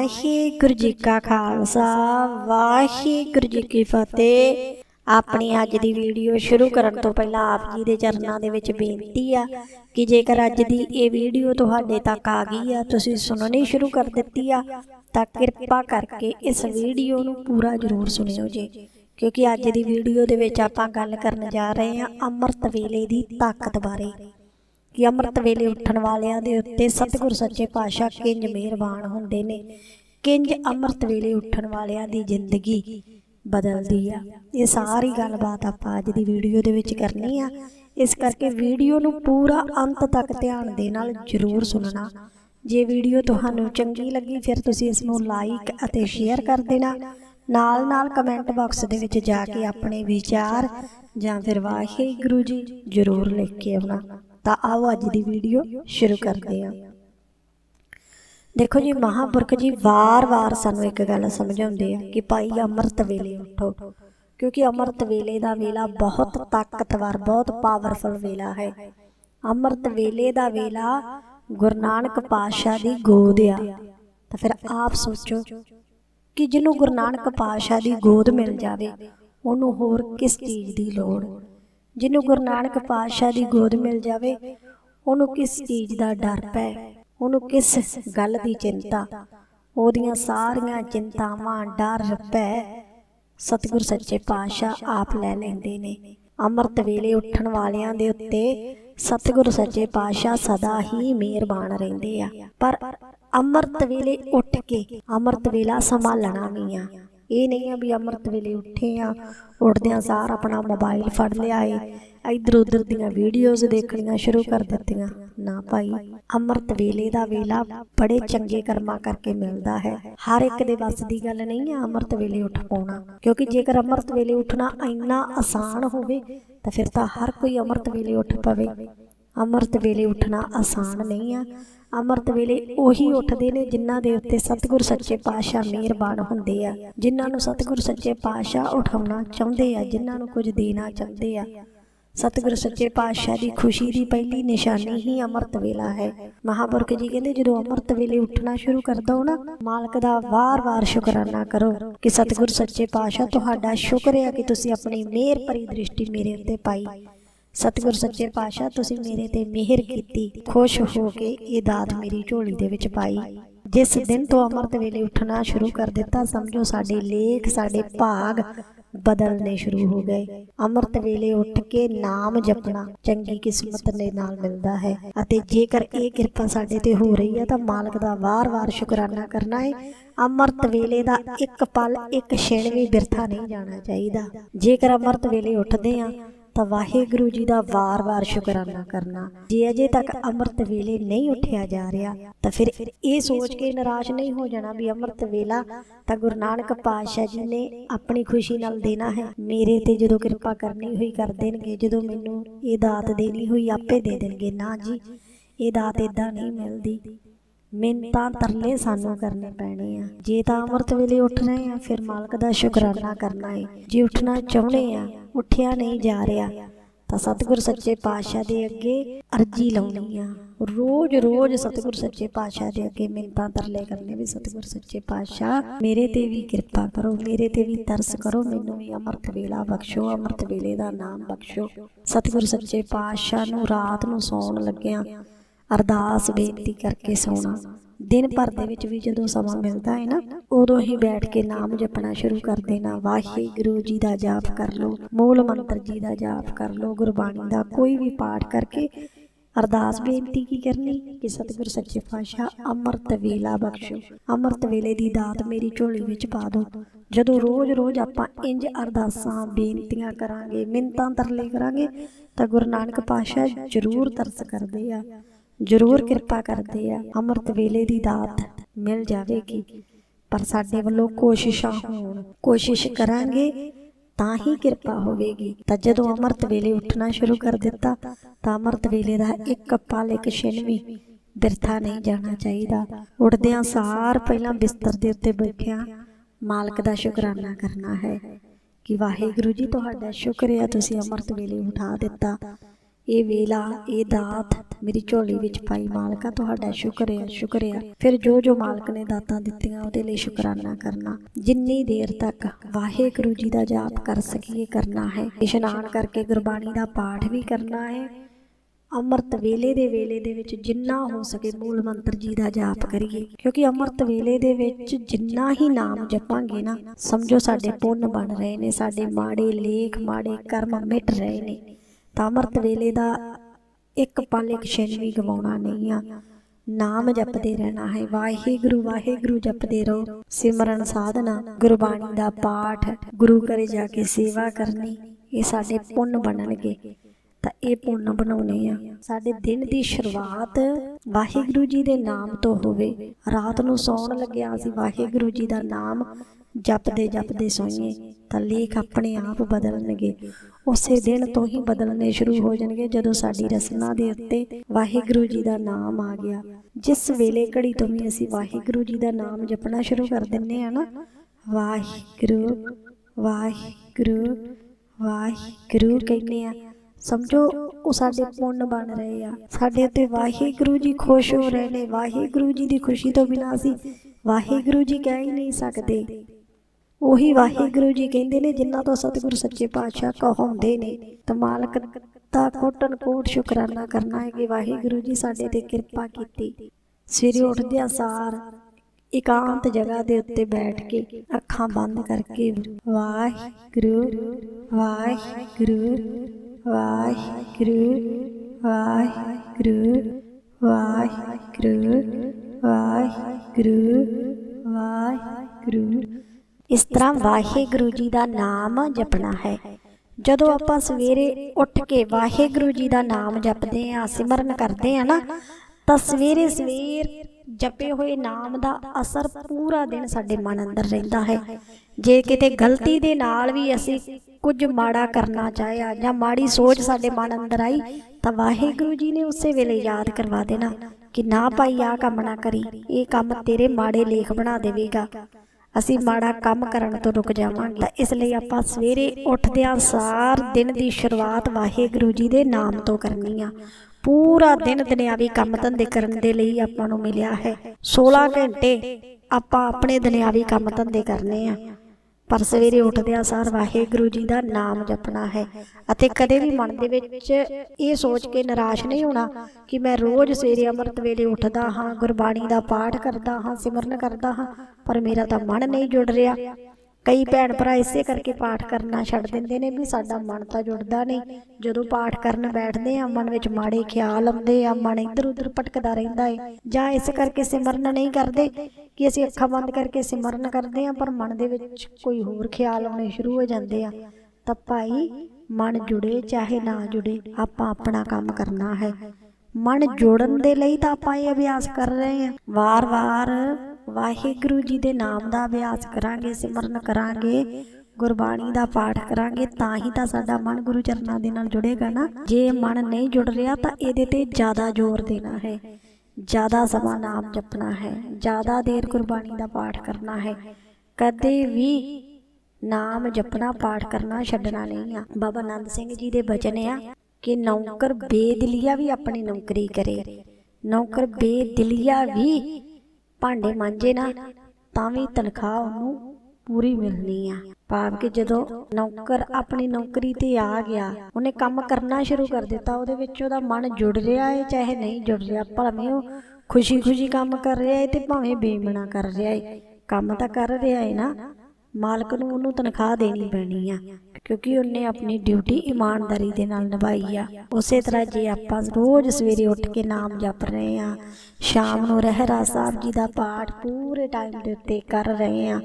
ਵਾਹਿਗੁਰੂ ਜੀ ਕਾ ਖਾਲਸਾ, ਵਾਹਿਗੁਰੂ ਜੀ ਕੀ ਫਤਿਹ। ਆਪਣੀ ਅੱਜ ਦੀ ਵੀਡੀਓ ਸ਼ੁਰੂ ਕਰਨ ਤੋਂ ਪਹਿਲਾਂ ਆਪ ਜੀ ਦੇ ਚਰਨਾਂ ਦੇ ਵਿੱਚ ਬੇਨਤੀ ਆ ਕਿ ਜੇਕਰ ਅੱਜ ਦੀ ਇਹ ਵੀਡੀਓ ਤੁਹਾਡੇ ਤੱਕ ਆ ਗਈ ਆ, ਤੁਸੀਂ ਸੁਣਨੀ ਸ਼ੁਰੂ ਕਰ ਦਿੱਤੀ ਆ, ਤਾਂ ਕਿਰਪਾ ਕਰਕੇ ਇਸ ਵੀਡੀਓ ਨੂੰ ਪੂਰਾ ਜ਼ਰੂਰ ਸੁਣਿਓ ਜੀ। ਕਿਉਂਕਿ ਅੱਜ ਦੀ ਵੀਡੀਓ ਦੇ ਵਿੱਚ ਆਪਾਂ ਗੱਲ ਕਰਨ ਜਾ ਰਹੇ ਹਾਂ ਅੰਮ੍ਰਿਤ ਵੇਲੇ ਦੀ ਤਾਕਤ ਬਾਰੇ। ਕਿ ਅੰਮ੍ਰਿਤ ਵੇਲੇ ਉੱਠਣ ਵਾਲਿਆਂ ਦੇ ਉੱਤੇ ਸਤਿਗੁਰ ਸੱਚੇ ਪਾਤਸ਼ਾਹ ਕਿੰਜ ਮਿਹਰਬਾਨ ਹੁੰਦੇ ਨੇ, ਕਿੰਜ ਅੰਮ੍ਰਿਤ ਵੇਲੇ ਉੱਠਣ ਵਾਲਿਆਂ ਦੀ ਜ਼ਿੰਦਗੀ ਬਦਲਦੀ ਆ। ਇਹ ਸਾਰੀ ਗੱਲਬਾਤ ਆਪਾਂ ਅੱਜ ਦੀ ਵੀਡੀਓ ਦੇ ਵਿੱਚ ਕਰਨੀ ਆ। ਇਸ ਕਰਕੇ ਵੀਡੀਓ ਨੂੰ ਪੂਰਾ ਅੰਤ ਤੱਕ ਧਿਆਨ ਦੇ ਨਾਲ ਜ਼ਰੂਰ ਸੁਣਨਾ। ਜੇ ਵੀਡੀਓ ਤੁਹਾਨੂੰ ਚੰਗੀ ਲੱਗੀ, ਫਿਰ ਤੁਸੀਂ ਇਸ ਨੂੰ ਲਾਈਕ ਅਤੇ ਸ਼ੇਅਰ ਕਰ ਦੇਣਾ। ਨਾਲ ਨਾਲ ਕਮੈਂਟ ਬਾਕਸ ਦੇ ਵਿੱਚ ਜਾ ਕੇ ਆਪਣੇ ਵਿਚਾਰ ਜਾਂ ਫਿਰ ਵਾਹਿਗੁਰੂ ਜੀ ਜ਼ਰੂਰ ਲਿਖ ਕੇ ਆਉਣਾ। ਤਾਂ ਆਓ ਅੱਜ ਦੀ ਵੀਡੀਓ ਸ਼ੁਰੂ ਕਰਦੇ ਹਾਂ। ਦੇਖੋ ਜੀ ਮਹਾਂਪੁਰਖ ਜੀ ਵਾਰ-ਵਾਰ ਸਾਨੂੰ ਇੱਕ ਗੱਲ ਸਮਝਾਉਂਦੇ ਆ ਕਿ ਭਾਈ ਅੰਮ੍ਰਿਤ ਵੇਲੇ ਉਠੋ ਕਿਉਂਕਿ ਅੰਮ੍ਰਿਤ ਵੇਲੇ ਦਾ ਵੇਲਾ ਬਹੁਤ ਤਾਕਤਵਰ ਬਹੁਤ ਪਾਵਰਫੁਲ ਵੇਲਾ ਹੈ। ਅੰਮ੍ਰਿਤ ਵੇਲੇ ਦਾ ਵੇਲਾ ਗੁਰੂ ਨਾਨਕ ਪਾਤਸ਼ਾਹ ਦੀ ਗੋਦ ਆ। ਤਾਂ ਫਿਰ ਆਪ ਸੋਚੋ ਕਿ ਜਿਹਨੂੰ ਗੁਰੂ ਨਾਨਕ ਪਾਤਸ਼ਾਹ ਦੀ ਗੋਦ ਮਿਲ ਜਾਵੇ ਉਹਨੂੰ ਹੋਰ ਕਿਸ ਚੀਜ਼ ਦੀ ਲੋੜ? ਜਿਹਨੂੰ ਗੁਰੂ ਨਾਨਕ ਪਾਤਸ਼ਾਹ ਦੀ ਗੋਦ ਮਿਲ ਜਾਵੇ ਉਹਨੂੰ ਕਿਸ ਚੀਜ਼ ਦਾ ਡਰ ਪੈ ਉਹਨੂੰ ਕਿਸ ਗੱਲ ਦੀ ਚਿੰਤਾ ਉਹਦੀਆਂ ਸਾਰੀਆਂ ਚਿੰਤਾਵਾਂ ਡਰ ਭੈ ਸਤਿਗੁਰ ਸੱਚੇ ਪਾਤਸ਼ਾਹ ਆਪ ਲੈ ਲੈਂਦੇ ਨੇ। ਅੰਮ੍ਰਿਤ ਵੇਲੇ ਉੱਠਣ ਵਾਲਿਆਂ ਦੇ ਉੱਤੇ ਸਤਿਗੁਰ ਸੱਚੇ ਪਾਤਸ਼ਾਹ ਸਦਾ ਹੀ ਮਿਹਰਬਾਨ ਰਹਿੰਦੇ ਆ। ਪਰ ਅੰਮ੍ਰਿਤ ਵੇਲੇ ਉੱਠ ਕੇ ਅੰਮ੍ਰਿਤ ਵੇਲਾ ਸੰਭਾਲਣਾ ਵੀ ਆ। ਇਹ ਨਹੀਂ ਆ ਵੀ ਅੰਮ੍ਰਿਤ ਵੇਲੇ ਉੱਠੇ ਆ, ਉੱਠਦਿਆਂ ਸਾਰ ਆਪਣਾ ਮੋਬਾਈਲ ਫੜ ਲਿਆ ਏ। ਇੱਧਰ ਉੱਧਰ ਦੀਆਂ ਵੀਡੀਓਜ਼ ਦੇਖਣੀਆਂ ਸ਼ੁਰੂ ਕਰ ਦਿੱਤੀਆਂ। ਨਾ ਭਾਈ, ਅੰਮ੍ਰਿਤ ਵੇਲੇ ਦਾ ਵੇਲਾ ਬੜੇ ਚੰਗੇ ਕਰਮਾਂ ਕਰਕੇ ਮਿਲਦਾ ਹੈ। ਹਰ ਇੱਕ ਦੇ ਵੱਸ ਦੀ ਗੱਲ ਨਹੀਂ ਆ ਅੰਮ੍ਰਿਤ ਵੇਲੇ ਉੱਠ ਪਾਉਣਾ। ਕਿਉਂਕਿ ਜੇਕਰ ਅੰਮ੍ਰਿਤ ਵੇਲੇ ਉੱਠਣਾ ਇੰਨਾ ਆਸਾਨ ਹੋਵੇ, ਤਾਂ ਫਿਰ ਤਾਂ ਹਰ ਕੋਈ ਅੰਮ੍ਰਿਤ ਵੇਲੇ ਉੱਠ ਪਵੇ। ਅੰਮ੍ਰਿਤ ਵੇਲੇ ਉੱਠਣਾ ਆਸਾਨ ਨਹੀਂ ਆ। ਅੰਮ੍ਰਿਤ ਵੇਲੇ ਉਹੀ ਉੱਠਦੇ ਨੇ ਜਿਨ੍ਹਾਂ ਦੇ ਉੱਤੇ ਸਤਿਗੁਰ ਸੱਚੇ ਪਾਤਸ਼ਾਹ ਮਿਹਰਬਾਨ ਹੁੰਦੇ ਆ, ਜਿਨ੍ਹਾਂ ਨੂੰ ਸਤਿਗੁਰ ਸੱਚੇ ਪਾਤਸ਼ਾਹ ਉਠਾਉਣਾ ਚਾਹੁੰਦੇ ਆ, ਜਿਨ੍ਹਾਂ ਨੂੰ ਕੁਝ ਦੇਣਾ ਚਾਹੁੰਦੇ ਆ। ਸਤਿਗੁਰ ਸੱਚੇ ਪਾਤਸ਼ਾਹ ਦੀ ਖੁਸ਼ੀ ਦੀ ਪਹਿਲੀ ਨਿਸ਼ਾਨੀ ਹੀ ਅੰਮ੍ਰਿਤ ਵੇਲਾ ਹੈ। ਮਹਾਂਪੁਰਖ ਜੀ ਕਹਿੰਦੇ, ਜਦੋਂ ਅੰਮ੍ਰਿਤ ਵੇਲੇ ਉੱਠਣਾ ਸ਼ੁਰੂ ਕਰ ਦੋ ਨਾ, ਮਾਲਕ ਦਾ ਵਾਰ-ਵਾਰ ਸ਼ੁਕਰਾਨਾ ਕਰੋ ਕਿ ਸਤਿਗੁਰ ਸੱਚੇ ਪਾਤਸ਼ਾਹ ਤੁਹਾਡਾ ਸ਼ੁਕਰ ਹੈ ਕਿ ਤੁਸੀਂ ਆਪਣੀ ਮਿਹਰ ਭਰੀ ਦ੍ਰਿਸ਼ਟੀ ਮੇਰੇ ਉੱਤੇ ਪਾਈ। ਸਤਿਗੁਰ ਸੱਚੇ ਪਾਤਸ਼ਾਹ, ਤੁਸੀਂ ਮੇਰੇ ਤੇ ਮਿਹਰ ਕੀਤੀ, ਖੁਸ਼ ਹੋ ਕੇ ਇਹ ਦਾਤ ਮੇਰੀ ਝੋਲੀ ਦੇ ਵਿੱਚ ਪਾਈ। ਜਿਸ ਦਿਨ ਤੋਂ ਅੰਮ੍ਰਿਤ ਵੇਲੇ ਉੱਠਣਾ ਸ਼ੁਰੂ ਕਰ ਦਿੱਤਾ, ਸਮਝੋ ਸਾਡੇ ਲੇਖ, ਸਾਡੇ ਭਾਗ ਬਦਲਨੇ ਸ਼ੁਰੂ ਹੋ ਗਏ। ਅੰਮ੍ਰਿਤ ਵੇਲੇ ਉੱਠ ਕੇ ਨਾਮ ਜਪਣਾ ਚੰਗੀ ਕਿਸਮਤ ਦੇ ਨਾਲ ਮਿਲਦਾ ਹੈ ਅਤੇ ਜੇਕਰ ਇਹ ਕਿਰਪਾ ਸਾਡੇ ਤੇ ਹੋ ਰਹੀ ਹੈ, ਤਾਂ ਮਾਲਕ ਦਾ ਵਾਰ-ਵਾਰ ਸ਼ੁਕਰਾਨਾ ਕਰਨਾ ਹੈ। ਅੰਮ੍ਰਿਤ ਵੇਲੇ ਦਾ ਇੱਕ ਪਲ, ਇੱਕ ਛਿਣ ਵੀ ਬਿਰਥਾ ਨਹੀਂ ਜਾਣਾ ਚਾਹੀਦਾ। ਜੇਕਰ ਅੰਮ੍ਰਿਤ ਵੇਲੇ ਉੱਠਦੇ ਆ ਤਾਂ ਵਾਹਿਗੁਰੂ ਜੀ ਦਾ ਵਾਰ-ਵਾਰ ਸ਼ੁਕਰਾਨਾ ਕਰਨਾ। ਜੇ ਅਜੇ ਤੱਕ ਅੰਮ੍ਰਿਤ ਵੇਲੇ ਨਹੀਂ ਉੱਠਿਆ ਜਾ ਰਿਹਾ, ਤਾਂ ਫਿਰ ਇਹ ਸੋਚ ਕੇ ਨਿਰਾਸ਼ ਨਹੀਂ ਹੋ ਜਾਣਾ ਵੀ ਅੰਮ੍ਰਿਤ ਵੇਲਾ ਤਾਂ ਗੁਰੂ ਨਾਨਕ ਪਾਤਸ਼ਾਹ ਜੀ ਨੇ ਆਪਣੀ ਖੁਸ਼ੀ ਨਾਲ ਦੇਣਾ ਹੈ। ਮੇਰੇ ਤੇ ਜਦੋਂ ਕਿਰਪਾ ਕਰਨੀ ਹੋਈ ਕਰ ਦੇਣਗੇ, ਜਦੋਂ ਮੈਨੂੰ ਇਹ ਦਾਤ ਦੇਣੀ ਹੋਈ, ਆਪੇ ਦੇ ਦੇਣਗੇ। ਨਾ ਜੀ, ਇਹ ਦਾਤ ਇਦਾਂ ਨਹੀਂ ਮਿਲਦੀ। ਮਿੰਤਾਂ ਤਰਲੇ ਸਾਨੂੰ ਕਰਨੇ ਪੈਣੇ ਆ। ਜੇ ਤਾਂ ਅੰਮ੍ਰਿਤ ਵੇਲੇ ਉੱਠ ਆ, ਫਿਰ ਮਾਲਕ ਦਾ ਸ਼ੁਕਰਾਨਾ ਕਰਨਾ ਹੈ ਜੇ ਉੱਠਣਾ ਚਾਹੁੰਦੇ ਆ, ਉੱਠਿਆ ਨਹੀਂ ਜਾ ਰਿਹਾ, ਤਾਂ ਸਤਿਗੁਰ ਸੱਚੇ ਪਾਤਸ਼ਾਹ ਦੇ ਅੱਗੇ ਅਰਜੀ ਲਾਉਣੀ ਆ। ਰੋਜ਼ ਰੋਜ਼ ਸਤਿਗੁਰ ਸੱਚੇ ਪਾਤਸ਼ਾਹ ਦੇ ਅੱਗੇ ਮਿੰਤਾਂ ਤਰਲੇ ਕਰਨੇ ਵੀ ਸਤਿਗੁਰ ਸੱਚੇ ਪਾਤਸ਼ਾਹ, ਮੇਰੇ ਤੇ ਵੀ ਕਿਰਪਾ ਕਰੋ, ਮੇਰੇ ਤੇ ਵੀ ਤਰਸ ਕਰੋ, ਮੈਨੂੰ ਵੀ ਅੰਮ੍ਰਿਤ ਵੇਲਾ ਬਖਸ਼ੋ, ਅੰਮ੍ਰਿਤ ਵੇਲੇ ਦਾ ਨਾਮ ਬਖਸ਼ੋ। ਸਤਿਗੁਰ ਸੱਚੇ ਪਾਤਸ਼ਾਹ ਨੂੰ ਰਾਤ ਨੂੰ ਸੌਣ ਲੱਗਿਆ ਅਰਦਾਸ ਬੇਨਤੀ ਕਰਕੇ ਸੌਣਾ। ਦਿਨ ਭਰ ਦੇ ਵਿੱਚ ਵੀ ਜਦੋਂ ਸਮਾਂ ਮਿਲਦਾ ਹੈ ਨਾ ਉਦੋਂ ਹੀ ਬੈਠ ਕੇ ਨਾਮ ਜਪਣਾ ਸ਼ੁਰੂ ਕਰ ਦੇਣਾ। ਵਾਹਿਗੁਰੂ ਜੀ ਦਾ ਜਾਪ ਕਰ ਲਓ ਮੂਲ ਮੰਤਰ ਜੀ ਦਾ ਜਾਪ ਕਰ ਲਓ ਗੁਰਬਾਣੀ ਦਾ ਕੋਈ ਵੀ ਪਾਠ ਕਰਕੇ ਅਰਦਾਸ ਬੇਨਤੀ ਕੀ ਕਰਨੀ ਕਿ ਸਤਿਗੁਰ ਸੱਚੇ ਪਾਤਸ਼ਾਹ ਅੰਮ੍ਰਿਤ ਵੇਲਾ ਬਖਸ਼ੋ। ਅੰਮ੍ਰਿਤ ਵੇਲੇ ਦੀ ਦਾਤ ਮੇਰੀ ਝੋਲੀ ਵਿੱਚ ਪਾ ਦਿਓ। ਜਦੋਂ ਰੋਜ਼-ਰੋਜ਼ ਆਪਾਂ ਇੰਜ ਅਰਦਾਸਾਂ ਬੇਨਤੀਆਂ ਕਰਾਂਗੇ ਮਿੰਤਾਂ ਤਰਲੇ ਕਰਾਂਗੇ ਤਾਂ ਗੁਰੂ ਨਾਨਕ ਪਾਤਸ਼ਾਹ ਜ਼ਰੂਰ ਤਰਸ ਕਰਦੇ ਆ ਜ਼ਰੂਰ ਕਿਰਪਾ ਕਰਦੇ ਆ ਅੰਮ੍ਰਿਤ ਵੇਲੇ ਦੀ ਦਾਤ ਮਿਲ ਜਾਵੇਗੀ। ਪਰ ਸਾਡੇ ਵੱਲੋਂ ਕੋਸ਼ਿਸ਼ਾਂ ਹੋਣ ਕੋਸ਼ਿਸ਼ ਕਰਾਂਗੇ ਤਾਂ ਹੀ ਕਿਰਪਾ ਹੋਵੇਗੀ। ਤਾਂ ਜਦੋਂ ਅੰਮ੍ਰਿਤ ਵੇਲੇ ਉੱਠਣਾ ਸ਼ੁਰੂ ਕਰ ਦਿੱਤਾ ਤਾਂ ਅੰਮ੍ਰਿਤ ਵੇਲੇ ਦਾ ਇੱਕ ਪਲ ਇੱਕ ਛਿਨ ਵੀ ਬਿਰਥਾ ਨਹੀਂ ਜਾਣਾ ਚਾਹੀਦਾ। ਉੱਠਦਿਆਂ ਸਾਰ ਪਹਿਲਾਂ ਬਿਸਤਰ ਦੇ ਉੱਤੇ ਬੈਠਿਆ ਮਾਲਕ ਦਾ ਸ਼ੁਕਰਾਨਾ ਕਰਨਾ ਹੈ ਕਿ ਵਾਹਿਗੁਰੂ ਜੀ ਤੁਹਾਡਾ ਸ਼ੁਕਰ ਹੈ ਤੁਸੀਂ ਅੰਮ੍ਰਿਤ ਵੇਲੇ ਉਠਾ ਦਿੱਤਾ। ਇਹ ਵੇਲਾ, ਇਹ ਦਾਤ ਮੇਰੀ ਝੋਲੀ ਵਿੱਚ ਪਾਈ ਮਾਲਕਾ ਤੁਹਾਡਾ ਸ਼ੁਕਰ ਹੈ ਸ਼ੁਕਰ ਹੈ ਫਿਰ ਜੋ ਜੋ ਮਾਲਕ ਨੇ ਦਾਤਾਂ ਦਿੱਤੀਆਂ, ਉਹਦੇ ਲਈ ਸ਼ੁਕਰਾਨਾ ਕਰਨਾ। ਜਿੰਨੀ ਦੇਰ ਤੱਕ ਵਾਹਿਗੁਰੂ ਜੀ ਦਾ ਜਾਪ ਕਰ ਸਕੀਏ, ਕਰਨਾ ਹੈ। ਇਸ਼ਨਾਨ ਕਰਕੇ ਗੁਰਬਾਣੀ ਦਾ ਪਾਠ ਵੀ ਕਰਨਾ ਹੈ। ਅੰਮ੍ਰਿਤ ਵੇਲੇ ਦੇ ਵੇਲੇ ਦੇ ਵਿੱਚ ਜਿੰਨਾ ਹੋ ਸਕੇ ਮੂਲ ਮੰਤਰ ਜੀ ਦਾ ਜਾਪ ਕਰੀਏ। ਕਿਉਂਕਿ ਅੰਮ੍ਰਿਤ ਵੇਲੇ ਦੇ ਵਿੱਚ ਜਿੰਨਾ ਹੀ ਨਾਮ ਜਪਾਂਗੇ ਨਾ, ਸਮਝੋ ਸਾਡੇ ਪੁੰਨ ਬਣ ਰਹੇ ਨੇ, ਸਾਡੇ ਮਾੜੇ ਲੇਖ, ਮਾੜੇ ਕਰਮ ਮਿਟ ਰਹੇ ਨੇ। ਤਾਂ ਵੇਲੇ ਦਾ ਇੱਕ ਪਲ ਇੱਕ ਛਿਨ ਵੀ ਗਵਾਉਣਾ ਨਹੀਂ ਆ। ਨਾਮ ਜਪਦੇ ਰਹਿਣਾ ਹੈ। ਵਾਹਿਗੁਰੂ ਵਾਹਿਗੁਰੂ ਜਪਦੇ ਰਹੋ। ਸਿਮਰਨ ਸਾਧਨਾ, ਗੁਰਬਾਣੀ ਦਾ ਪਾਠ, ਗੁਰੂ ਘਰੇ ਜਾ ਕੇ ਸੇਵਾ ਕਰਨੀ, ਇਹ ਸਾਡੇ ਪੁੰਨ ਬਣਨਗੇ। ਤਾਂ ਇਹ ਪੁੰਨ ਬਣਾਉਣੇ ਆ। ਸਾਡੇ ਦਿਨ ਦੀ ਸ਼ੁਰੂਆਤ ਵਾਹਿਗੁਰੂ ਜੀ ਦੇ ਨਾਮ ਤੋਂ ਹੋਵੇ। ਰਾਤ ਨੂੰ ਸੌਣ ਲੱਗਿਆ ਅਸੀਂ ਵਾਹਿਗੁਰੂ ਜੀ ਦਾ ਨਾਮ ਜਪਦੇ ਜਪਦੇ ਸੋਈਏ ਤਾਂ ਲੇਖ ਆਪਣੇ ਆਪ ਬਦਲਣਗੇ ਉਸੇ ਦਿਨ ਤੋਂ ਹੀ ਬਦਲਣੇ ਸ਼ੁਰੂ ਹੋ ਜਾਣਗੇ ਜਦੋਂ ਸਾਡੀ ਰਸਨਾ ਦੇ ਉੱਤੇ ਵਾਹਿਗੁਰੂ ਜੀ ਦਾ ਨਾਮ ਆ ਗਿਆ ਜਿਸ ਵੇਲੇ ਘੜੀ ਤੋਂ ਵੀ ਅਸੀਂ ਵਾਹਿਗੁਰੂ ਜੀ ਦਾ ਨਾਮ ਜਪਣਾ ਸ਼ੁਰੂ ਕਰ ਦਿੰਨੇ ਆ ਨਾ ਵਾਹਿਗੁਰੂ ਵਾਹਿਗੁਰੂ ਵਾਹਿਗੁਰੂ ਕਹਿੰਦੇ ਆ ਸਮਝੋ ਉਹ ਸਾਡੇ ਪੁੰਨ ਬਣ ਰਹੇ ਆ ਸਾਡੇ ਉੱਤੇ ਵਾਹਿਗੁਰੂ ਜੀ ਖੁਸ਼ ਹੋ ਰਹੇ ਨੇ ਵਾਹਿਗੁਰੂ ਜੀ ਦੀ ਖੁਸ਼ੀ ਤੋਂ ਬਿਨਾਂ ਅਸੀਂ ਵਾਹਿਗੁਰੂ ਜੀ ਕਹਿ ਹੀ ਨਹੀਂ ਸਕਦੇ ਉਹੀ ਵਾਹਿਗੁਰੂ ਜੀ ਕਹਿੰਦੇ ਨੇ, ਜਿਨ੍ਹਾਂ ਤੋਂ ਸਤਿਗੁਰੂ ਸੱਚੇ ਪਾਤਸ਼ਾਹ ਕਹਾਉਂਦੇ ਨੇ, ਤਾਂ ਮਾਲਕ ਦਾ ਕੋਟਨ ਕੋਟ ਸ਼ੁਕਰਾਨਾ ਕਰਨਾ ਹੈ ਕਿ ਵਾਹਿਗੁਰੂ ਜੀ ਸਾਡੇ ਤੇ ਕਿਰਪਾ ਕੀਤੀ। ਸਵੇਰੇ ਉੱਠਦਿਆਂ ਸਾਰ ਇਕਾਂਤ ਜਗ੍ਹਾ ਦੇ ਉੱਤੇ ਬੈਠ ਕੇ ਅੱਖਾਂ ਬੰਦ ਕਰਕੇ ਵਾਹਿਗੁਰੂ ਵਾਹਿਗੁਰੂ ਵਾਹਿਗੁਰੂ ਵਾਹਿਗੁਰੂ ਵਾਹਿਗੁਰੂ ਵਾਹਿਗੁਰੂ ਵਾਹਿਗੁਰੂ। ਇਸ ਤਰ੍ਹਾਂ ਵਾਹਿਗੁਰੂ ਜੀ ਦਾ ਨਾਮ ਜਪਣਾ ਹੈ। ਜਦੋਂ ਆਪਾਂ ਸਵੇਰੇ ਉੱਠ ਕੇ ਵਾਹਿਗੁਰੂ ਜੀ ਦਾ ਨਾਮ ਜਪਦੇ ਆਂ ਸਿਮਰਨ ਕਰਦੇ ਆਂ ਨਾ, ਤਾਂ ਸਵੇਰੇ ਸਵੇਰ ਜਪੇ ਹੋਏ ਨਾਮ ਦਾ ਅਸਰ ਪੂਰਾ ਦਿਨ ਸਾਡੇ ਮਨ ਅੰਦਰ ਰਹਿੰਦਾ ਹੈ। ਜੇ ਕਿਤੇ ਗਲਤੀ ਦੇ ਨਾਲ ਵੀ ਅਸੀਂ ਕੁਝ ਮਾੜਾ ਕਰਨਾ ਚਾਹਿਆ ਜਾਂ ਮਾੜੀ ਸੋਚ ਸਾਡੇ ਮਨ ਅੰਦਰ ਆਈ, ਤਾਂ ਵਾਹਿਗੁਰੂ ਜੀ ਨੇ ਉਸੇ ਵੇਲੇ ਯਾਦ ਕਰਵਾ ਦੇਣਾ ਕਿ ਨਾ ਭਾਈ ਆ ਕੰਮ ਨਾ ਕਰੀ, ਇਹ ਕੰਮ ਤੇਰੇ ਮਾੜੇ ਲੇਖ ਬਣਾ ਦੇਵੇਗਾ। ਅਸੀਂ ਮਾੜਾ ਕੰਮ ਕਰਨ ਤੋਂ ਰੁਕ ਜਾਵਾਂਗੇ। ਤਾਂ ਇਸ ਲਈ ਆਪਾਂ ਸਵੇਰੇ ਉੱਠਦਿਆਂ ਸਾਰ ਦਿਨ ਦੀ ਸ਼ੁਰੂਆਤ ਵਾਹਿਗੁਰੂ ਜੀ ਦੇ ਨਾਮ ਤੋਂ ਕਰਨੀ ਆ। ਪੂਰਾ ਦਿਨ ਦੁਨਿਆਵੀ ਕੰਮ ਧੰਦੇ ਕਰਨ ਦੇ ਲਈ ਆਪਾਂ ਨੂੰ ਮਿਲਿਆ ਹੈ। 16 ਘੰਟੇ ਆਪਾਂ ਆਪਣੇ ਦੁਨਿਆਵੀ ਕੰਮ ਧੰਦੇ ਕਰਨੇ ਆ। ਪਰ ਸਵੇਰੇ ਉੱਠਦਿਆਂ ਸਾਰ ਵਾਹਿਗੁਰੂ ਜੀ ਦਾ ਨਾਮ ਜਪਣਾ ਹੈ ਅਤੇ ਕਦੇ ਵੀ ਮਨ ਦੇ ਵਿੱਚ ਇਹ ਸੋਚ ਕੇ ਨਿਰਾਸ਼ ਨਹੀਂ ਹੋਣਾ ਕਿ ਮੈਂ ਰੋਜ਼ ਸਵੇਰੇ ਅੰਮ੍ਰਿਤ ਵੇਲੇ ਉੱਠਦਾ ਹਾਂ, ਗੁਰਬਾਣੀ ਦਾ ਪਾਠ ਕਰਦਾ ਹਾਂ, ਸਿਮਰਨ ਕਰਦਾ ਹਾਂ, ਪਰ ਮੇਰਾ ਤਾਂ ਮਨ ਨਹੀਂ ਜੁੜ ਰਿਹਾ। ਕਈ ਭੈਣ ਭਰਾ ਇਸੇ ਕਰਕੇ ਪਾਠ ਕਰਨਾ ਛੱਡ ਦਿੰਦੇ ਨੇ ਵੀ ਸਾਡਾ ਮਨ ਤਾਂ ਜੁੜਦਾ ਨਹੀਂ। ਜਦੋਂ ਪਾਠ ਕਰਨ ਬੈਠਦੇ ਆ, ਮਨ ਵਿੱਚ ਮਾੜੇ ਖਿਆਲ ਆਉਂਦੇ ਆ, ਮਨ ਇੱਧਰ ਉੱਧਰ ਭਟਕਦਾ ਰਹਿੰਦਾ ਹੈ ਜਾਂ ਇਸ ਕਰਕੇ ਸਿਮਰਨ ਨਹੀਂ ਕਰਦੇ ਕਿ ਅਸੀਂ ਅੱਖਾਂ ਬੰਦ ਕਰਕੇ ਸਿਮਰਨ ਕਰਦੇ ਆ, ਪਰ ਮਨ ਦੇ ਵਿੱਚ ਕੋਈ ਹੋਰ ਖਿਆਲ ਆਉਣੇ ਸ਼ੁਰੂ ਹੋ ਜਾਂਦੇ ਆ। ਤਾਂ ਭਾਈ, ਮਨ ਜੁੜੇ ਚਾਹੇ ਨਾ ਜੁੜੇ, ਆਪਾਂ ਆਪਣਾ ਕੰਮ ਕਰਨਾ ਹੈ। ਮਨ ਜੋੜਨ ਦੇ ਲਈ ਤਾਂ ਆਪਾਂ ਇਹ ਅਭਿਆਸ ਕਰ ਰਹੇ ਹਾਂ ਵਾਰ-ਵਾਰ ਵਾਹਿਗੁਰੂ ਜੀ ਦੇ ਨਾਮ ਦਾ ਅਭਿਆਸ ਕਰਾਂਗੇ, ਸਿਮਰਨ ਕਰਾਂਗੇ, ਗੁਰਬਾਣੀ ਦਾ ਪਾਠ ਕਰਾਂਗੇ, ਤਾਂ ਹੀ ਤਾਂ ਸਾਡਾ ਮਨ ਗੁਰੂ ਚਰਨਾਂ ਦੇ ਨਾਲ ਜੁੜੇਗਾ ਨਾ। ਜੇ ਮਨ ਨਹੀਂ ਜੁੜ ਰਿਹਾ ਤਾਂ ਇਹਦੇ ਤੇ ਜ਼ਿਆਦਾ ਜ਼ੋਰ ਦੇਣਾ ਹੈ, ਜ਼ਿਆਦਾ ਸਮਾਂ ਨਾਮ ਜਪਣਾ ਹੈ, ਜ਼ਿਆਦਾ ਦੇਰ ਗੁਰਬਾਣੀ ਦਾ ਪਾਠ ਕਰਨਾ ਹੈ। ਕਦੇ ਵੀ ਨਾਮ ਜਪਣਾ, ਪਾਠ ਕਰਨਾ ਛੱਡਣਾ ਨਹੀਂ ਆ। ਬਾਬਾ ਆਨੰਦ ਸਿੰਘ ਜੀ ਦੇ ਬਚਨ ਆ ਕਿ ਨੌਕਰ ਬੇਦਿਲੀਆ ਵੀ ਆਪਣੀ ਨੌਕਰੀ ਕਰੇ। ਨੌਕਰ ਬੇਦਿਲੀਆ ਵੀ ਭਾਂਡੇ ਮਾਂਜੇ ਨਾ, ਤਾਂ ਵੀ ਤਨਖਾਹ ਉਹਨੂੰ ਪੂਰੀ ਮਿਲਣੀ ਆ। ਭਾਵ ਕਿ ਜਦੋਂ ਨੌਕਰ ਆਪਣੀ ਨੌਕਰੀ ਤੇ ਆ ਗਿਆ, ਉਹਨੇ ਕੰਮ ਕਰਨਾ ਸ਼ੁਰੂ ਕਰ ਦਿੱਤਾ, ਉਹਦੇ ਵਿੱਚ ਉਹਦਾ ਮਨ ਜੁੜ ਰਿਹਾ ਹੈ ਚਾਹੇ ਨਹੀਂ ਜੁੜ ਰਿਹਾ, ਭਾਵੇਂ ਉਹ ਖੁਸ਼ੀ-ਖੁਸ਼ੀ ਕੰਮ ਕਰ ਰਿਹਾ ਹੈ ਤੇ ਭਾਵੇਂ ਬੇਮਨਾ ਕਰ ਰਿਹਾ ਹੈ ਕੰਮ ਤਾਂ ਕਰ ਰਿਹਾ ਹੈ ਨਾ ਮਾਲਕ ਨੂੰ ਉਹਨੂੰ ਤਨਖਾਹ ਦੇਣੀ ਪੈਣੀ ਆ, ਕਿਉਂਕਿ ਉਹਨੇ ਆਪਣੀ ਡਿਊਟੀ ਇਮਾਨਦਾਰੀ ਦੇ ਨਾਲ ਨਿਭਾਈ ਆ। ਉਸੇ ਤਰ੍ਹਾਂ ਜੇ ਆਪਾਂ ਰੋਜ਼ ਸਵੇਰੇ ਉੱਠ ਕੇ ਨਾਮ ਜਪ ਰਹੇ ਆ, ਸ਼ਾਮ ਨੂੰ ਰਹਿਰਾ ਸਾਹਿਬ ਜੀ ਦਾ ਪਾਠ ਪੂਰੇ ਟਾਈਮ ਦੇ ਉੱਤੇ ਕਰ ਰਹੇ ਆ,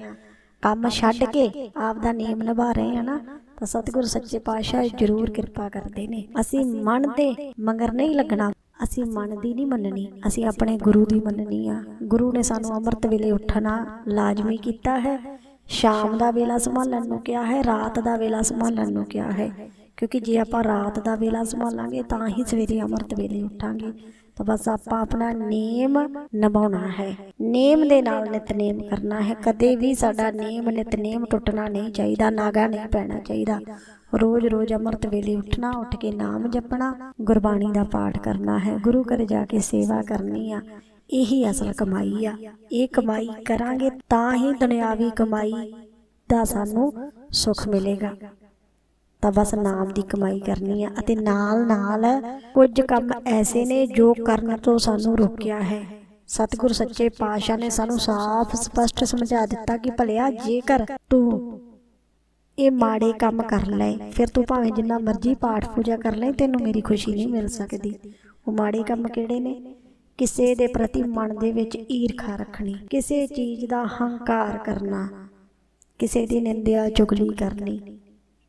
ਕੰਮ ਛੱਡ ਕੇ ਆਪ ਦਾ ਨਿਯਮ ਨਿਭਾ ਰਹੇ ਆ ਨਾ, ਤਾਂ ਸਤਿਗੁਰ ਸੱਚੇ ਪਾਤਸ਼ਾਹ ਜ਼ਰੂਰ ਕਿਰਪਾ ਕਰਦੇ ਨੇ। ਅਸੀਂ ਮਨ ਤੇ ਮੰਗਰ ਨਹੀਂ ਲੱਗਣਾ, ਅਸੀਂ ਮਨ ਦੀ ਨਹੀਂ ਮੰਨਣੀ, ਅਸੀਂ ਆਪਣੇ ਗੁਰੂ ਦੀ ਮੰਨਣੀ ਆ। ਗੁਰੂ ਨੇ ਸਾਨੂੰ ਅੰਮ੍ਰਿਤ ਵੇਲੇ ਉੱਠਣਾ ਲਾਜ਼ਮੀ ਕੀਤਾ ਹੈ ਸ਼ਾਮ ਦਾ ਵੇਲਾ ਸੰਭਾਲਣ ਨੂੰ ਕਿਹਾ ਹੈ ਰਾਤ ਦਾ ਵੇਲਾ ਸੰਭਾਲਣ ਨੂੰ ਕਿਹਾ ਹੈ। ਕਿਉਂਕਿ ਜੇ ਆਪਾਂ ਰਾਤ ਦਾ ਵੇਲਾ ਸੰਭਾਲਾਂਗੇ ਤਾਂ ਹੀ ਸਵੇਰੇ ਅੰਮ੍ਰਿਤ ਵੇਲੇ ਉੱਠਾਂਗੇ। ਤਾਂ ਬਸ ਆਪਾਂ ਆਪਣਾ ਨੇਮ ਨਿਭਾਉਣਾ ਹੈ। ਨੇਮ ਦੇ ਨਾਲ ਨਿਤਨੇਮ ਕਰਨਾ ਹੈ। ਕਦੇ ਵੀ ਸਾਡਾ ਨੇਮ ਨਿਤਨੇਮ ਟੁੱਟਣਾ ਨਹੀਂ ਚਾਹੀਦਾ ਨਾਗਾ ਨਹੀਂ ਪੈਣਾ ਚਾਹੀਦਾ। ਰੋਜ਼ ਰੋਜ਼ ਅੰਮ੍ਰਿਤ ਵੇਲੇ ਉੱਠਣਾ ਉੱਠ ਕੇ ਨਾਮ ਜਪਣਾ ਗੁਰਬਾਣੀ ਦਾ ਪਾਠ ਕਰਨਾ ਹੈ। ਗੁਰੂ ਘਰ ਜਾ ਕੇ ਸੇਵਾ ਕਰਨੀ ਆ। ਇਹੀ ਅਸਲ ਕਮਾਈ ਆ। ਇਹ ਕਮਾਈ ਕਰਾਂਗੇ ਤਾਂ ਹੀ ਦੁਨਿਆਵੀ ਕਮਾਈ ਦਾ ਸਾਨੂੰ ਸੁੱਖ ਮਿਲੇਗਾ। ਤਾਂ ਬਸ ਨਾਮ ਦੀ ਕਮਾਈ ਕਰਨੀ ਆ ਅਤੇ ਨਾਲ ਨਾਲ ਕੁਝ ਕੰਮ ਐਸੇ ਨੇ ਜੋ ਕਰਨ ਤੋਂ ਸਾਨੂੰ ਰੋਕਿਆ ਹੈ। ਸਤਿਗੁਰ ਸੱਚੇ ਪਾਤਸ਼ਾਹ ਨੇ ਸਾਨੂੰ ਸਾਫ਼ ਸਪਸ਼ਟ ਸਮਝਾ ਦਿੱਤਾ ਕਿ ਭਲਿਆ ਜੇਕਰ ਤੂੰ ਇਹ ਮਾੜੇ ਕੰਮ ਕਰ ਲੈ, ਫਿਰ ਤੂੰ ਭਾਵੇਂ ਜਿੰਨਾ ਮਰਜ਼ੀ ਪਾਠ ਪੂਜਾ ਕਰ ਲੈ, ਤੈਨੂੰ ਮੇਰੀ ਖੁਸ਼ੀ ਨਹੀਂ ਮਿਲ ਸਕਦੀ। ਉਹ ਮਾੜੇ ਕੰਮ ਕਿਹੜੇ ਨੇ? ਕਿਸੇ ਦੇ ਪ੍ਰਤੀ ਮਨ ਦੇ ਵਿੱਚ ਈਰਖਾ ਰੱਖਣੀ, ਕਿਸੇ ਚੀਜ਼ ਦਾ ਹੰਕਾਰ ਕਰਨਾ, ਕਿਸੇ ਦੀ ਨਿੰਦਿਆ ਚੁਗਲੀ ਕਰਨੀ,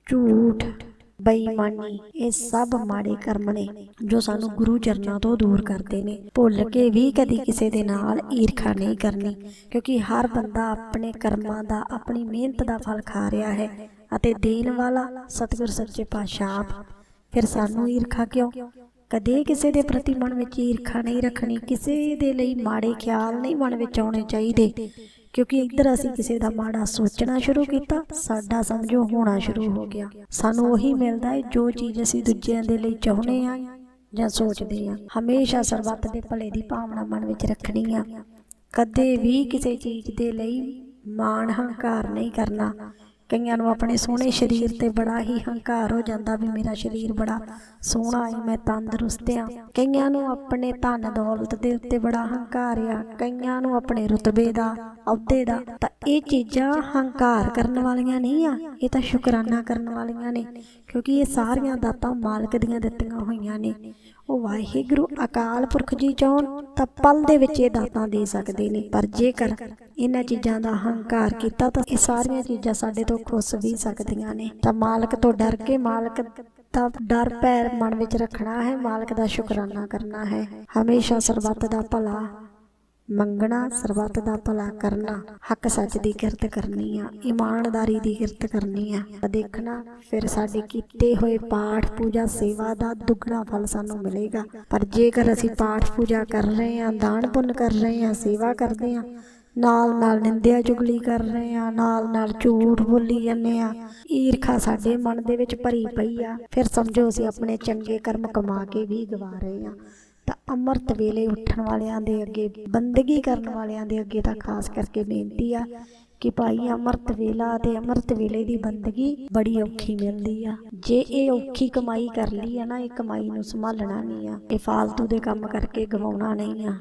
ਝੂਠ, ਬੇਈਮਾਨੀ, ਇਹ ਸਭ ਮਾੜੇ ਕਰਮ ਨੇ ਜੋ ਸਾਨੂੰ ਗੁਰੂ ਚਰਨਾਂ ਤੋਂ ਦੂਰ ਕਰਦੇ ਨੇ। ਭੁੱਲ ਕੇ ਵੀ ਕਦੀ ਕਿਸੇ ਦੇ ਨਾਲ ਈਰਖਾ ਨਹੀਂ ਕਰਨੀ, ਕਿਉਂਕਿ ਹਰ ਬੰਦਾ ਆਪਣੇ ਕਰਮਾਂ ਦਾ, ਆਪਣੀ ਮਿਹਨਤ ਦਾ ਫਲ ਖਾ ਰਿਹਾ ਹੈ ਅਤੇ ਦੇਣ ਵਾਲਾ ਸਤਿਗੁਰ ਸੱਚੇ ਪਾਤਸ਼ਾਹ ਫਿਰ ਸਾਨੂੰ ਈਰਖਾ ਕਿਉਂ? ਕਦੇ ਕਿਸੇ ਦੇ ਪ੍ਰਤੀ ਮਨ ਵਿੱਚ ਈਰਖਾ ਨਹੀਂ ਰੱਖਣੀ, ਕਿਸੇ ਦੇ ਲਈ ਮਾੜੇ ਖਿਆਲ ਨਹੀਂ ਮਨ ਵਿੱਚ ਆਉਣੇ ਚਾਹੀਦੇ। ਕਿਉਂਕਿ ਇੱਧਰ ਅਸੀਂ ਕਿਸੇ ਦਾ ਮਾੜਾ ਸੋਚਣਾ ਸ਼ੁਰੂ ਕੀਤਾ, ਸਾਡਾ ਸਮਝੋ ਹੋਣਾ ਸ਼ੁਰੂ ਹੋ ਗਿਆ। ਸਾਨੂੰ ਉਹੀ ਮਿਲਦਾ ਹੈ ਜੋ ਚੀਜ਼ ਅਸੀਂ ਦੂਜਿਆਂ ਦੇ ਲਈ ਚਾਹੁੰਦੇ ਆ ਜਾਂ ਸੋਚਦੇ ਆ ਹਮੇਸ਼ਾ ਸਰਬੱਤ ਦੇ ਭਲੇ ਦੀ ਭਾਵਨਾ ਮਨ ਵਿੱਚ ਰੱਖਣੀ ਆ। ਕਦੇ ਵੀ ਕਿਸੇ ਚੀਜ਼ ਦੇ ਲਈ ਮਾਣ ਹੰਕਾਰ ਨਹੀਂ ਕਰਨਾ। ਕਈਆਂ ਨੂੰ ਆਪਣੇ ਸੋਹਣੇ ਸਰੀਰ ਤੇ ਬੜਾ ਹੀ ਹੰਕਾਰ ਹੋ ਜਾਂਦਾ ਵੀ ਮੇਰਾ ਸਰੀਰ ਬੜਾ ਸੋਹਣਾ ਹੈ, ਮੈਂ ਤੰਦਰੁਸਤ ਆ ਕਈਆਂ ਨੂੰ ਆਪਣੇ ਧਨ ਦੌਲਤ ਦੇ ਉੱਤੇ ਬੜਾ ਹੰਕਾਰ ਆ, ਕਈਆਂ ਨੂੰ ਆਪਣੇ ਰੁਤਬੇ ਦਾ ਅਹੁਦੇ ਦਾ। ਤਾਂ ਇਹ ਚੀਜ਼ਾਂ ਹੰਕਾਰ ਕਰਨ ਵਾਲੀਆਂ ਨਹੀਂ ਆ, ਇਹ ਤਾਂ ਸ਼ੁਕਰਾਨਾ ਕਰਨ ਵਾਲੀਆਂ ਨੇ, ਕਿਉਂਕਿ ਇਹ ਸਾਰੀਆਂ ਦਾਤਾਂ ਮਾਲਕ ਦੀਆਂ ਦਿੱਤੀਆਂ ਹੋਈਆਂ ਨੇ। ਵਾਹਿਗੁਰੂ, ਅਕਾਲ ਪੁਰਖ ਜੀ ਚਾਹਣ ਤਾਂ ਪਲ ਦੇ ਵਿੱਚ ਇਹ ਦਾਤਾਂ ਦੇ ਸਕਦੇ ਨੇ। ਪਰ ਜੇਕਰ ਇਹਨਾਂ ਚੀਜ਼ਾਂ ਦਾ ਹੰਕਾਰ ਕੀਤਾ ਤਾਂ ਇਹ ਸਾਰੀਆਂ ਚੀਜ਼ਾਂ ਸਾਡੇ ਤੋਂ ਖੁੱਸ ਵੀ ਸਕਦੀਆਂ ਨੇ। ਤਾਂ ਮਾਲਕ ਤੋਂ ਡਰ ਕੇ ਮਾਲਕ ਦਾ ਡਰ ਪੈਰ ਮਨ ਵਿੱਚ ਰੱਖਣਾ ਹੈ, ਮਾਲਕ ਦਾ ਸ਼ੁਕਰਾਨਾ ਕਰਨਾ ਹੈ। ਹਮੇਸ਼ਾ ਸਰਬੱਤ ਦਾ ਭਲਾ ਮੰਗਣਾ ਸਰਬੱਤ ਦਾ ਭਲਾ ਕਰਨਾ ਹੱਕ ਸੱਚ ਦੀ ਕਿਰਤ ਕਰਨੀ ਆ ਇਮਾਨਦਾਰੀ ਦੀ ਕਿਰਤ ਕਰਨੀ ਆ। ਤਾਂ ਦੇਖਣਾ ਫਿਰ ਸਾਡੇ ਕੀਤੇ ਹੋਏ ਪਾਠ ਪੂਜਾ ਸੇਵਾ ਦਾ ਦੁੱਗਣਾ ਫਲ ਸਾਨੂੰ ਮਿਲੇਗਾ। ਪਰ ਜੇਕਰ ਅਸੀਂ ਪਾਠ ਪੂਜਾ ਕਰ ਰਹੇ ਹਾਂ ਦਾਨ ਪੁੰਨ ਕਰ ਰਹੇ ਹਾਂ ਸੇਵਾ ਕਰਦੇ ਹਾਂ ਨਾਲ ਨਾਲ ਨਿੰਦਿਆ ਚੁਗਲੀ ਕਰ ਰਹੇ ਆ ਨਾਲ ਨਾਲ ਝੂਠ ਬੋਲੀ ਜਾਂਦੇ ਆ ਈਰਖਾ ਸਾਡੇ ਮਨ ਦੇ ਵਿੱਚ ਭਰੀ ਪਈ ਆ। ਫਿਰ ਸਮਝੋ ਅਸੀਂ ਆਪਣੇ ਚੰਗੇ ਕਰਮ ਕਮਾ ਕੇ ਵੀ ਗਵਾ ਰਹੇ ਆ ਤਾਂ ਅੰਮ੍ਰਿਤ ਵੇਲੇ ਉੱਠਣ ਵਾਲਿਆਂ ਦੇ ਅੱਗੇ, ਬੰਦਗੀ ਕਰਨ ਵਾਲਿਆਂ ਦੇ ਅੱਗੇ ਤਾਂ ਖਾਸ ਕਰਕੇ ਬੇਨਤੀ ਆ ਕਿ ਭਾਈ ਅੰਮ੍ਰਿਤ ਵੇਲਾ ਤੇ ਅੰਮ੍ਰਿਤ ਵੇਲੇ ਦੀ ਬੰਦਗੀ ਬੜੀ ਔਖੀ ਮਿਲਦੀ ਆ। ਜੇ ਇਹ ਔਖੀ ਕਮਾਈ ਕਰ ਲਈ ਆ ਨਾ, ਇਹ ਕਮਾਈ ਨੂੰ ਸੰਭਾਲਣਾ ਨਹੀਂ ਆ, ਇਹ ਫਾਲਤੂ ਦੇ ਕੰਮ ਕਰਕੇ ਗਵਾਉਣਾ ਨਹੀਂ ਆ।